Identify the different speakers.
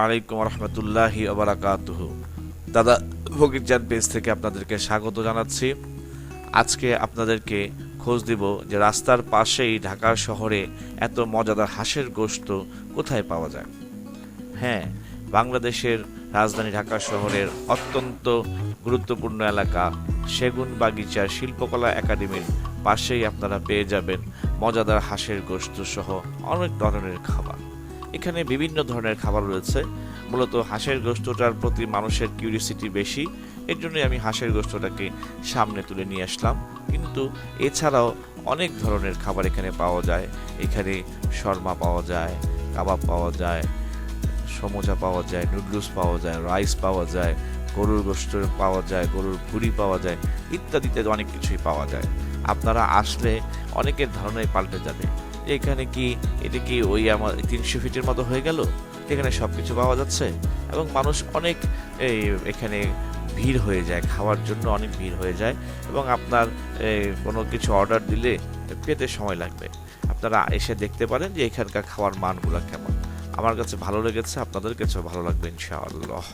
Speaker 1: আলাইকুম রহমতুল্লাহি আবরাকাতুহ দাদা ফকিরজান পেজ থেকে আপনাদেরকে স্বাগত জানাচ্ছি। আজকে আপনাদেরকে খোঁজ দিব যে রাস্তার পাশেই ঢাকা শহরে এত মজাদার হাঁসের গোশত কোথায় পাওয়া যায়। হ্যাঁ বাংলাদেশের রাজধানী ঢাকা শহরের অত্যন্ত গুরুত্বপূর্ণ এলাকা সেগুন বাগিচার শিল্পকলা একাডেমির পাশেই আপনারা পেয়ে যাবেন মজাদার হাঁসের গোশত সহ অনেক ধরনের খাবার। এখানে বিভিন্ন ধরনের খাবার রয়েছে। মূলত হাঁসের গোস্তটার প্রতি মানুষের কিউরিসিটি বেশি। এর জন্যই আমি হাঁসের গোস্তটাকে সামনে তুলে নিয়ে আসলাম। কিন্তু এছাড়াও অনেক ধরনের খাবার এখানে পাওয়া যায়। এখানে শর্মা পাওয়া যায়, কাবাব পাওয়া যায়, সমোসা পাওয়া যায়, নুডলস পাওয়া যায়, রাইস পাওয়া যায়, গরুর গোস্ত পাওয়া যায়, গরুর ভুড়ি পাওয়া যায় ইত্যাদি ইত্যাদি অনেক কিছুই পাওয়া যায়। আপনারা আসলে অনেকের ধারণাই পাল্টে যাবে। এখানে কি, এটা কি ওই আমার তিনশো ফিটের মতো হয়ে গেল? এখানে সব কিছু পাওয়া যাচ্ছে? এবং মানুষ অনেক, এই, এখানে ভিড় হয়ে যায়, খাওয়ার জন্য অনেক ভিড় হয়ে যায় এবং আপনার কোনো কিছু অর্ডার দিলে পেতে সময় লাগবে। আপনারা এসে দেখতে পারেন যে এখানকার খাওয়ার মানগুলো কেমন। আমার কাছে ভালো লেগেছে, আপনাদের কাছেও ভালো লাগবে, ইনশাআল্লাহ।